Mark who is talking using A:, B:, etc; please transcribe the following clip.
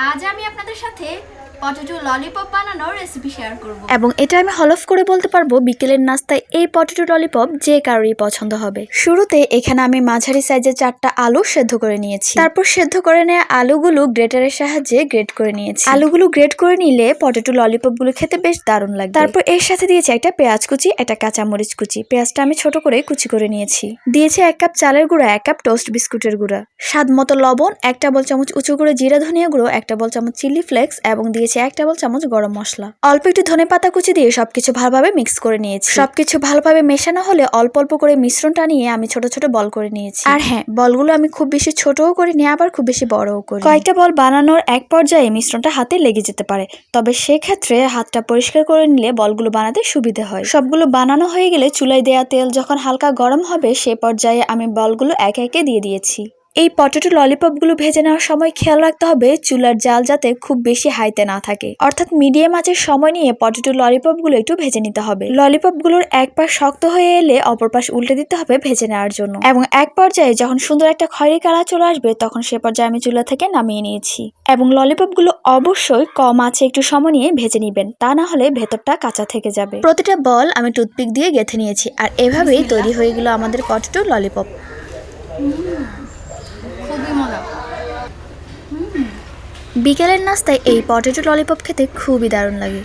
A: আজ আমি আপনাদের সাথে পটেটো ললিপপ বানানোর রেসিপি শেয়ার করব।
B: এবং এটা আমি হলফ করে বলতে পারব বিকেলের নাস্তায় এই পটেটো ললিপপ যে কারোরই পছন্দ হবে। শুরুতে এখানে আমি মাঝারি সাইজের চারটা আলু সেদ্ধ করে নিয়েছি। তারপর সেদ্ধ করে নেওয়া আলুগুলো গ্রেটারের সাহায্যে গ্রেট করে নিয়েছি। আলুগুলো গ্রেট করে নিলে পটেটো ললিপপগুলো খেতে বেশ দারুণ লাগে তারপর এর সাথে দিয়েছি একটা পেঁয়াজ কুচি, একটা কাঁচামরিচ কুচি। পেঁয়াজটা আমি ছোট করে কুচি করে নিয়েছি। দিয়েছি এক কাপ চালের গুঁড়া, এক কাপ টোস্ট বিস্কুটের গুঁড়া। স্বাদ মতো লবণ, এক টেবিল চামচ উঁচু করে জিরা ধনিয়া গুঁড়ো, এক টেবিল চামচ চিলি ফ্লেক্স এবং দিয়েছি এক টেবিল চামচ গরম মশলা। অল্প একটু ধনে পাতা কুচি দিয়ে সবকিছু ভালোভাবে মিক্স করে নিয়েছি। সবকিছু ভালোভাবে মেশানো হলে অল্প অল্প করে মিশ্রণটা নিয়ে আমি ছোট ছোট বল করে নিয়েছি। আর হ্যাঁ বলগুলো আমি খুব বেশি ছোটও করিনি আবার খুব বেশি বড়ও করি কয়েকটা বল বানানোর এক পর্যায়ে মিশ্রণটা হাতে লেগে যেতে পারে তবে সেক্ষেত্রে হাতটা পরিষ্কার করে নিলে বলগুলো বানাতে সুবিধে হয়। সবগুলো বানানো হয়ে গেলে চুলায় দেয়া তেল যখন হালকা গরম হবে সে পর্যায়ে আমি বলগুলো একে একে দিয়ে দিয়েছি। এই পটেটো ললিপপগুলো ভেজে নেওয়ার সময় খেয়াল রাখতে হবে চুলার জাল যাতে খুব বেশি হাইতে না থাকে। অর্থাৎ মিডিয়াম আঁচের সময় নিয়ে পটেটো ললিপপগুলো একটু ভেজে নিতে হবে। ললিপপগুলোর এক পাশ শক্ত হয়ে এলে অপর পাশ উল্টে দিতে হবে ভেজে নেওয়ার জন্য। এবং এক পর্যায়ে যখন সুন্দর একটা খয়েরি কালার চলে আসবে তখন সে পর্যায়ে আমি চুলা থেকে নামিয়ে নিয়েছি। এবং ললিপপগুলো অবশ্যই কম আছে একটু সময় নিয়ে ভেজে নেবেন তা না হলে ভেতরটা কাঁচা থেকে যাবে। প্রতিটা বল আমি টুথপিক দিয়ে গেঁথে নিয়েছি আর এভাবেই তৈরি হয়ে গেল আমাদের পটেটো ললিপপ
A: খুবই মজা
B: বিকেলের নাস্তায় এই পটেটো ললিপপ খেতে খুবই দারুণ লাগে।